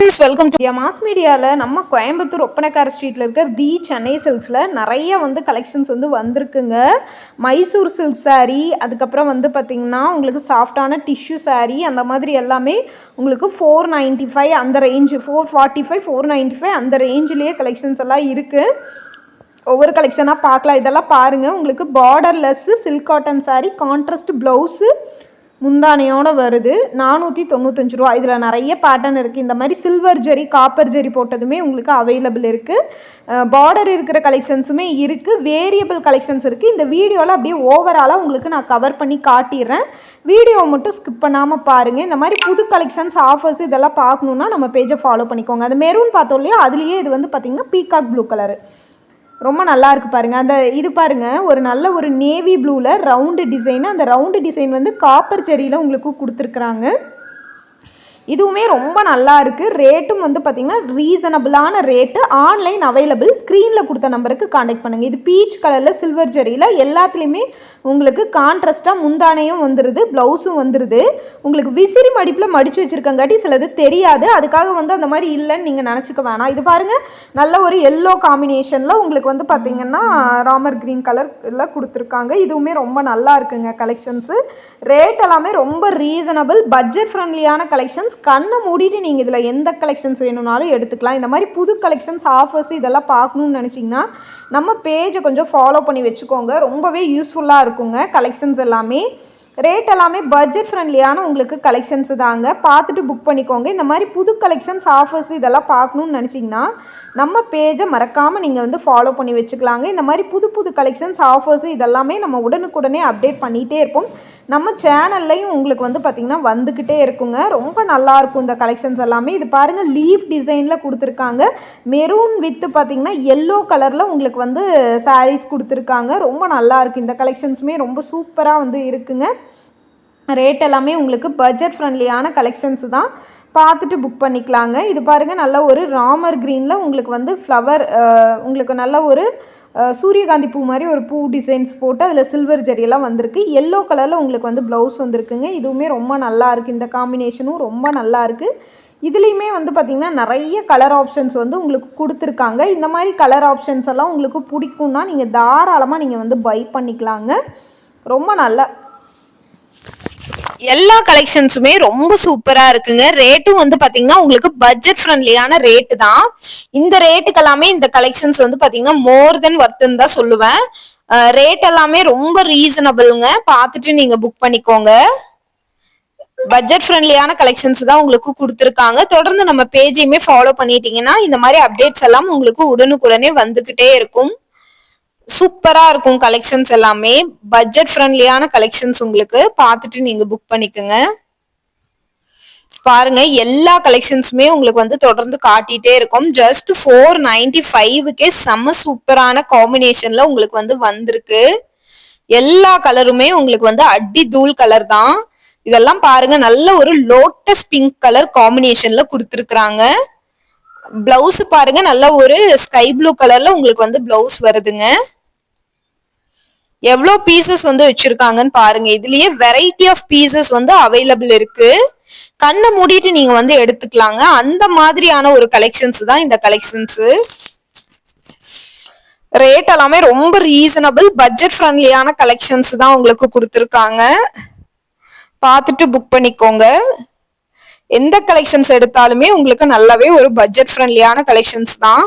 Welcome to mass மீடியாவில் நம்ம கோயம்புத்தூர் ஒப்பனக்கார ஸ்ட்ரீட்டில் இருக்க தி சென்னை சில்க்ஸில் நிறைய வந்து கலெக்ஷன்ஸ் வந்து வந்திருக்குங்க. மைசூர் சில்க் சாரீ அதுக்கப்புறம் வந்து பார்த்திங்கன்னா உங்களுக்கு சாஃப்டான டிஷ்யூ சாரீ அந்த மாதிரி எல்லாமே உங்களுக்கு ஃபோர் நைன்ட்டி ஃபைவ் அந்த range four forty five four ninety five அந்த ரேஞ்சிலேயே கலெக்ஷன்ஸ் எல்லாம் இருக்குது ஒவ்வொரு கலெக்ஷனாக பார்க்கலாம். இதெல்லாம் பாருங்கள் உங்களுக்கு borderless silk cotton sari contrast blouse முந்தானையோடு வருது. நானூற்றி தொண்ணூத்தஞ்சு ரூபா. இதில் நிறைய பேட்டர்ன் இருக்குது இந்த மாதிரி சில்வர் ஜெரி காப்பர் ஜெரி போட்டதுமே உங்களுக்கு அவைலபிள் இருக்குது பார்டர் இருக்கிற கலெக்ஷன்ஸுமே இருக்குது வேரியபிள் கலெக்ஷன்ஸ் இருக்குது இந்த வீடியோவில் அப்படியே ஓவராலாக உங்களுக்கு நான் கவர் பண்ணி காட்டிடுறேன். வீடியோ மட்டும் ஸ்கிப் பண்ணாமல் பாருங்கள் இந்த மாதிரி புது கலெக்ஷன்ஸ் ஆஃபர்ஸ் இதெல்லாம் பார்க்கணுன்னா நம்ம பேஜை ஃபாலோ பண்ணிக்கோங்க. அந்த மெரூன் பார்த்தோம் இல்லையா? அதுலேயே இது வந்து பார்த்திங்கன்னா பீகாக் ப்ளூ கலரு ரொம்ப நல்லா இருக்குது பாருங்கள் அந்த இது பாருங்கள் ஒரு நல்ல ஒரு நேவி ப்ளூவில் ரவுண்டு டிசைன் அந்த ரவுண்டு டிசைன் வந்து காப்பர் செரியில் உங்களுக்கு கொடுத்துருக்குறாங்க. இதுவுமே ரொம்ப நல்லா இருக்குது ரேட்டும் வந்து பார்த்திங்கன்னா ரீசனபிளான ரேட்டு ஆன்லைன் அவைலபிள் ஸ்க்ரீனில் கொடுத்த நம்பருக்கு காண்டாக்ட் பண்ணுங்கள் இது பீச் கலரில் சில்வர் ஜெரியில் எல்லாத்துலேயுமே உங்களுக்கு கான்ட்ராஸ்ட்டாக முந்தானையும் வந்துடுது ப்ளவுஸும் வந்துடுது உங்களுக்கு விசிறி மடிப்பில் மடித்து வச்சுருக்கங்காட்டி சிலது தெரியாது. அதுக்காக வந்து அந்த மாதிரி இல்லைன்னு நீங்கள் நினச்சிக்க வேணாம். இது பாருங்கள் நல்ல ஒரு எல்லோ காம்பினேஷனில் உங்களுக்கு வந்து பார்த்திங்கன்னா ராமர் க்ரீன் கலரில் கொடுத்துருக்காங்க. இதுவுமே ரொம்ப நல்லா இருக்குங்க கலெக்ஷன்ஸு ரேட் எல்லாமே ரொம்ப ரீசனபிள் பட்ஜெட் ஃப்ரெண்ட்லியான கலெக்ஷன்ஸ் கண்ணை மூடிட்டு நீங்கள் இதில் எந்த கலெக்ஷன்ஸ் வேணும்னாலும் எடுத்துக்கலாம். இந்த மாதிரி புது கலெக்ஷன்ஸ் ஆஃபர்ஸ் இதெல்லாம் பார்க்கணுன்னு நினச்சிங்கன்னா நம்ம பேஜை கொஞ்சம் ஃபாலோ பண்ணி வச்சுக்கோங்க. ரொம்பவே யூஸ்ஃபுல்லாக இருக்குங்க கலெக்ஷன்ஸ் எல்லாமே. ரேட் எல்லாமே பட்ஜெட் ஃப்ரெண்ட்லியான உங்களுக்கு கலெக்ஷன்ஸ் தாங்க. பார்த்துட்டு புக் பண்ணிக்கோங்க. இந்த மாதிரி புது கலெக்ஷன்ஸ் ஆஃபர்ஸ் இதெல்லாம் பார்க்கணுன்னு நினச்சிங்கன்னா நம்ம பேஜை மறக்காமல் நீங்கள் வந்து ஃபாலோ பண்ணி வச்சுக்கலாங்க. இந்த மாதிரி புது புது கலெக்ஷன்ஸ் ஆஃபர்ஸ் இதெல்லாமே நம்ம உடனுக்குடனே அப்டேட் பண்ணிகிட்டே இருப்போம். நம்ம சேனல்லையும் உங்களுக்கு வந்து பார்த்திங்கன்னா வந்துக்கிட்டே இருக்குங்க. ரொம்ப நல்லாயிருக்கும் இந்த கலெக்ஷன்ஸ் எல்லாமே. இது பாருங்கள் லீஃப் டிசைனில் கொடுத்துருக்காங்க. மெரூன் வித்து பார்த்திங்கன்னா எல்லோ கலரில் உங்களுக்கு வந்து சாரீஸ் கொடுத்துருக்காங்க. ரொம்ப நல்லாயிருக்கு இந்த கலெக்ஷன்ஸுமே ரொம்ப சூப்பராக வந்து இருக்குங்க. ரேட் எல்லாமே உங்களுக்கு பட்ஜெட் ஃப்ரெண்ட்லியான கலெக்ஷன்ஸ் தான். பார்த்துட்டு புக் பண்ணிக்கலாங்க. இது பாருங்கள் நல்ல ஒரு ராமர் க்ரீனில் உங்களுக்கு வந்து ஃப்ளவர் உங்களுக்கு நல்ல ஒரு சூரியகாந்தி பூ மாதிரி ஒரு பூ டிசைன்ஸ் போட்டு அதில் சில்வர் ஜெரியெல்லாம் வந்திருக்கு. எல்லோ கலரில் உங்களுக்கு வந்து ப்ளவுஸ் வந்திருக்குங்க. இதுவுமே ரொம்ப நல்லா இருக்குது இந்த காம்பினேஷனும் ரொம்ப நல்லா இருக்குது இதுலேயுமே வந்து பார்த்திங்கன்னா நிறைய கலர் ஆப்ஷன்ஸ் வந்து உங்களுக்கு கொடுத்துருக்காங்க. இந்த மாதிரி கலர் ஆப்ஷன்ஸ் எல்லாம் உங்களுக்கு பிடிக்கும்னா நீங்கள் தாராளமாக நீங்கள் வந்து பை பண்ணிக்கலாங்க. ரொம்ப நல்லா எல்லா கலெக்ஷன்ஸுமே ரொம்ப சூப்பரா இருக்குங்க. ரேட்டும் வந்து பாத்தீங்கன்னா உங்களுக்கு பட்ஜெட் ஃப்ரெண்ட்லியான ரேட்டு தான். இந்த ரேட்டுக்கு எல்லாமே இந்த கலெக்ஷன்ஸ் வந்து பாத்தீங்கன்னா மோர் தென் ஒர்த்துன்னு தான் சொல்லுவேன். ரேட் எல்லாமே ரொம்ப ரீசனபிள்ங்க பார்த்துட்டு நீங்க புக் பண்ணிக்கோங்க. பட்ஜெட் ஃப்ரெண்ட்லியான கலெக்ஷன்ஸ் தான் உங்களுக்கு கொடுத்துருக்காங்க. தொடர்ந்து நம்ம பேஜையுமே ஃபாலோ பண்ணிட்டீங்கன்னா இந்த மாதிரி அப்டேட்ஸ் எல்லாம் உங்களுக்கு உடனுக்குடனே வந்துகிட்டே இருக்கும். சூப்பரா இருக்கும் கலெக்ஷன்ஸ் எல்லாமே. பட்ஜெட் ஃப்ரெண்ட்லியான கலெக்ஷன்ஸ் உங்களுக்கு பார்த்துட்டு நீங்க புக் பண்ணிக்கோங்க. பாருங்க எல்லா கலெக்ஷன்ஸுமே உங்களுக்கு வந்து தொடர்ந்து காட்டிட்டே இருக்கும். ஜஸ்ட் ஃபோர் நைன்டி ஃபைவுக்கே செம்ம சூப்பரான காம்பினேஷன்ல உங்களுக்கு வந்து வந்திருக்கு. எல்லா கலருமே உங்களுக்கு வந்து அடி தூள் கலர் தான். இதெல்லாம் பாருங்க நல்ல ஒரு லோட்டஸ் பிங்க் கலர் காம்பினேஷன்ல கொடுத்துருக்குறாங்க. பிளவுஸ் பாருங்க நல்ல ஒரு ஸ்கை ப்ளூ கலர்ல உங்களுக்கு வந்து பிளவுஸ் வருதுங்க. எவ்வளோ பீசஸ் வந்து வச்சிருக்காங்கன்னு பாருங்க. இதுலயே வெரைட்டி ஆஃப் பீசஸ் வந்து அவைலபிள் இருக்கு. கண்ணை மூடிட்டு நீங்க வந்து எடுத்துக்கலாங்க. அந்த மாதிரியான ஒரு கலெக்ஷன்ஸ் தான் இந்த கலெக்ஷன்ஸ் ரேட் எல்லாமே ரொம்ப ரீசனபிள் பட்ஜெட் ஃப்ரெண்ட்லியான கலெக்ஷன்ஸ் தான் உங்களுக்கு கொடுத்துருக்காங்க. பார்த்துட்டு புக் பண்ணிக்கோங்க. எந்த கலெக்ஷன்ஸ் எடுத்தாலுமே உங்களுக்கு நல்லாவே ஒரு பட்ஜெட் ஃப்ரெண்ட்லியான கலெக்ஷன்ஸ் தான்.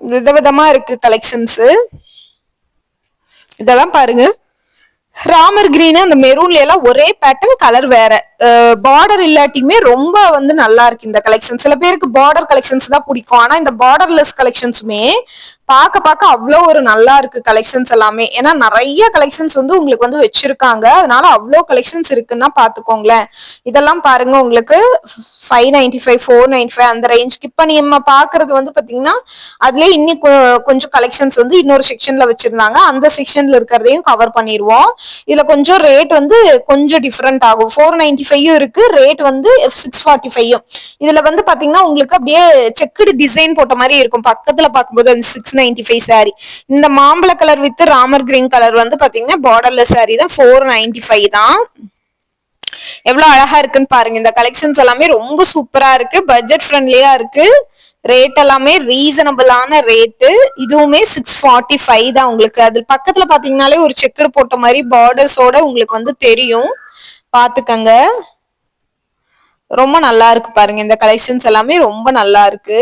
விதவிதமா இருக்கு கலெக்ஷன்ஸ் இதெல்லாம் பாருங்க. ராமர் கிரீன் அந்த மெரூன்ல எல்லாம் ஒரே பேட்டர்ன் கலர் வேற. பார்டர் இல்லாட்டியுமே ரொம்ப வந்து நல்லா இருக்கு இந்த கலெக்ஷன் சில பேருக்கு பார்டர் கலெக்ஷன்ஸ் தான் பிடிக்கும். ஆனா இந்த பார்டர்லெஸ் கலெக்ஷன்ஸுமே பார்க்க பார்க்க அவ்வளோ ஒரு நல்லா இருக்கு கலெக்ஷன்ஸ் எல்லாமே. ஏன்னா நிறைய கலெக்ஷன்ஸ் வந்து உங்களுக்கு வந்து வச்சிருக்காங்க. அதனால அவ்வளோ கலெக்ஷன்ஸ் இருக்குன்னா பாத்துக்கோங்களேன் இதெல்லாம் பாருங்க உங்களுக்கு five ninety five four ninety five அந்த ரேஞ்சுக்கு இப்போ நம்ம பாக்குறது வந்து பாத்தீங்கன்னா அதுலயே இன்னும் கொஞ்சம் கலெக்ஷன்ஸ் வந்து இன்னொரு செக்ஷன்ல வச்சிருந்தாங்க. அந்த செக்ஷன்ல இருக்கிறதையும் கவர் பண்ணிடுவோம் இதுல கொஞ்சம் ரேட் வந்து கொஞ்சம் டிஃப்ரெண்ட் ஆகும். ஃபோர் நைன்டி ஃபைவ் இருக்கு ரேட் வந்து சிக்ஸ் ஃபார்ட்டி ஃபைவ் இதுல வந்து பாத்தீங்கன்னா உங்களுக்கு அப்படியே செக்குடு டிசைன் போட்ட மாதிரி இருக்கும். பக்கத்துல பார்க்கும்போது அந்த சிக்ஸ் நைன்டி ஃபைவ் சாரி இந்த மாம்பழ colour with Ramar green colour வந்து பாத்தீங்கன்னா பார்டர்ல சாரி தான். ஃபோர் நைன்டி ஃபைவ் தான். எவ்வளவு அழகா இருக்குன்னு பாருங்க. இந்த கலெக்ஷன்ஸ் எல்லாமே ரொம்ப சூப்பரா இருக்கு. பட்ஜெட் ஃப்ரெண்ட்லியா இருக்கு. ரேட் எல்லாமே ரீசனபிளான ரேட்டு இதுவுமே சிக்ஸ் ஃபார்ட்டி ஃபைவ் தான் உங்களுக்கு. அது பக்கத்துல பாத்தீங்கன்னாலே ஒரு செக்குடு போட்ட மாதிரி பார்டர்ஸோட உங்களுக்கு வந்து தெரியும். பாத்துக்கங்க. ரொம்ப நல்லா இருக்கு பாருங்க. இந்த கலெக்ஷன்ஸ் எல்லாமே ரொம்ப நல்லா இருக்கு.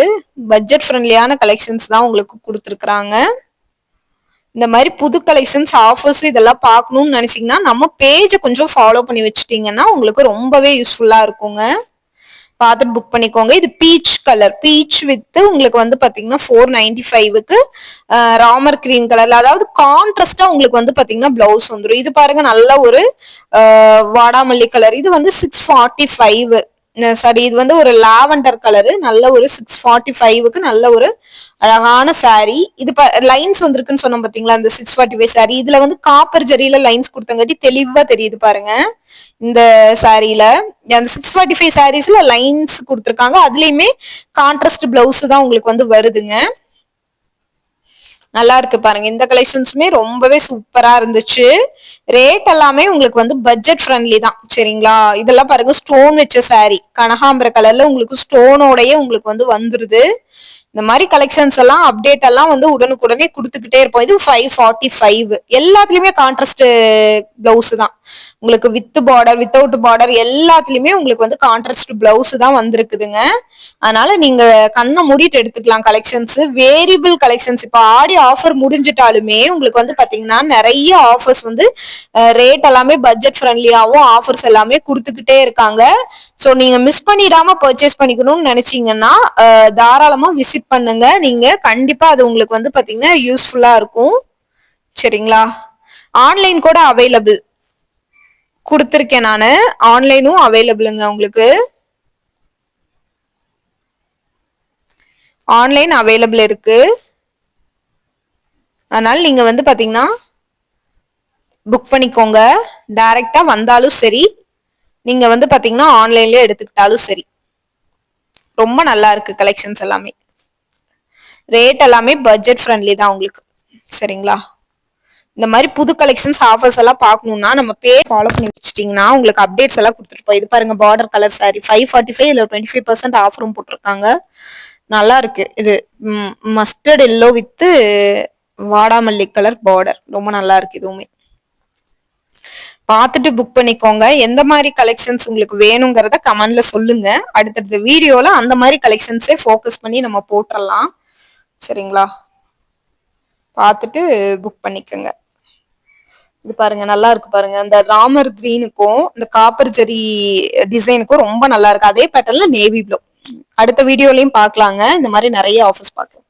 பட்ஜெட் ஃப்ரெண்ட்லியான கலெக்ஷன்ஸ் தான் உங்களுக்கு கொடுத்துருக்குறாங்க. இந்த மாதிரி புது கலெக்ஷன்ஸ் ஆஃபர்ஸ் இதெல்லாம் பார்க்கணும்னு நினைச்சீங்கன்னா நம்ம பேஜை கொஞ்சம் ஃபாலோ பண்ணி வச்சுட்டீங்கன்னா உங்களுக்கு ரொம்பவே யூஸ்ஃபுல்லா இருக்குங்க. பார்த்துட்டு புக் பண்ணிக்கோங்க. இது பீச் கலர் பீச் வித்து உங்களுக்கு வந்து பாத்தீங்கன்னா ஃபோர் நைன்டி ஃபைவுக்கு ராமர் கிரீன் கலர்ல அதாவது கான்ட்ராஸ்டா உங்களுக்கு வந்து பாத்தீங்கன்னா பிளவுஸ் வந்துடும் இது பாருங்க நல்ல ஒரு வாடாமல்லி கலர் இது வந்து சிக்ஸ் ஃபார்ட்டி ஃபைவ் சாரி இது வந்து ஒரு லாவெண்டர் கலரு. நல்ல ஒரு சிக்ஸ் ஃபார்ட்டி ஃபைவுக்கு நல்ல ஒரு அழகான சாரி இது லைன்ஸ் வந்திருக்குன்னு சொன்னோம் பாத்தீங்களா அந்த சிக்ஸ் ஃபார்ட்டி ஃபைவ் சாரி இதுல வந்து காப்பர் ஜரியில லைன்ஸ் கொடுத்தங்காட்டி தெளிவா தெரியுது பாருங்க இந்த சாரியில அந்த சிக்ஸ் ஃபார்ட்டி ஃபைவ் சாரீஸ்ல லைன்ஸ் கொடுத்துருக்காங்க. அதுலயுமே கான்ட்ராஸ்ட் பிளவுஸ் தான் உங்களுக்கு வந்து வருதுங்க. நல்லா இருக்கு பாருங்க. இந்த கலெக்ஷன்ஸுமே ரொம்பவே சூப்பரா இருந்துச்சு. ரேட் எல்லாமே உங்களுக்கு வந்து பட்ஜெட் ஃப்ரெண்ட்லி தான். சரிங்களா? இதெல்லாம் பாருங்க ஸ்டோன் வச்ச சாரி கனகாம்பர கலர்ல உங்களுக்கு ஸ்டோனோடய உங்களுக்கு வந்து வந்துருது. இந்த மாதிரி கலெக்ஷன்ஸ் எல்லாம் அப்டேட் எல்லாம் வந்து உடனுக்குடனே கொடுத்துக்கிட்டே இருப்போம். இது ஃபைவ் ஃபார்ட்டி ஃபைவ் எல்லாத்துலயுமே கான்ட்ராஸ்ட் பிளவுஸ் தான். உங்களுக்கு வித் பார்டர் வித்தவுட் பார்டர் எல்லாத்துலயுமே உங்களுக்கு வந்து கான்ட்ராஸ்ட் பிளவுஸ் தான் வந்திருக்குதுங்க. அதனால நீங்க கண்ணை மூடிட்டு எடுத்துக்கலாம் கலெக்ஷன்ஸ் வேரியபிள் கலெக்ஷன்ஸ் இப்போ ஆடி ஆஃபர் முடிஞ்சிட்டாலுமே உங்களுக்கு வந்து பாத்தீங்கன்னா நிறைய ஆஃபர்ஸ் வந்து ரேட் எல்லாமே பட்ஜெட் ஃப்ரெண்ட்லியாகவும் ஆஃபர்ஸ் எல்லாமே கொடுத்துக்கிட்டே இருக்காங்க. ஸோ நீங்க மிஸ் பண்ணிடாம பர்ச்சேஸ் பண்ணிக்கணும்னு நினைச்சீங்கன்னா தாராளமா விசிட் பண்ணுங்க. நீங்க கண்டிப்பா அது உங்களுக்கு வந்து பாத்தீங்கன்னா யூஸ்ஃபுல்லா இருக்கும். சரிங்களா? ஆன்லைன் கூட அவைலபிள் கொடுத்துருக்கேன் நான். ஆன்லைனும் அவைலபிளுங்க உங்களுக்கு. ஆன்லைன் அவைலபிள் இருக்கு. அதனால நீங்க வந்து பாத்தீங்கன்னா புக் பண்ணிக்கோங்க. டைரக்டா வந்தாலும் சரி. நீங்க வந்து பாத்தீங்கன்னா ஆன்லைன்ல எடுத்துக்கிட்டாலும் சரி. ரொம்ப நல்லா இருக்கு கலெக்ஷன்ஸ் எல்லாமே. ரேட் எல்லாமே பட்ஜெட் ஃப்ரெண்ட்லி தான் உங்களுக்கு. சரிங்களா? இந்த மாதிரி புது கலெக்ஷன்ஸ் ஆஃபர்ஸ் எல்லாம் பார்க்கணும்னா நம்ம பே ஃபாலோ பண்ணி வச்சிட்டிங்கன்னா உங்களுக்கு அப்டேட்ஸ் எல்லாம் கொடுத்துருப்போம் இது பாருங்க border colour sorry five forty five இல்லை டுவெண்ட்டி ஃபைவ் பர்சன்ட் ஆஃபரும் போட்டிருக்காங்க. நல்லா இருக்கு. இது மஸ்டர்ட் எல்லோ வித்து வாடாமல்லி கலர் பார்டர் ரொம்ப நல்லா இருக்கு இதுவுமே. பார்த்துட்டு புக் பண்ணிக்கோங்க. எந்த மாதிரி கலெக்ஷன்ஸ் உங்களுக்கு வேணுங்கிறத கமெண்ட்ல சொல்லுங்க. அடுத்தடுத்த வீடியோல அந்த மாதிரி கலெக்ஷன்ஸே ஃபோக்கஸ் பண்ணி நம்ம போட்டுடலாம் சரிங்களா? பார்த்துட்டு புக் பண்ணிக்கோங்க. இது பாருங்க நல்லா இருக்கு பாருங்க. அந்த ராமர் கிரீனுக்கும் இந்த காப்பர் ஜெரி டிசைனுக்கும் ரொம்ப நல்லா இருக்கு. அதே பேட்டர்ல நேவி ப்ளூ அடுத்த வீடியோலயும் பார்க்கலாங்க. இந்த மாதிரி நிறைய ஆஃபர்ஸ் பார்க்கலாம்.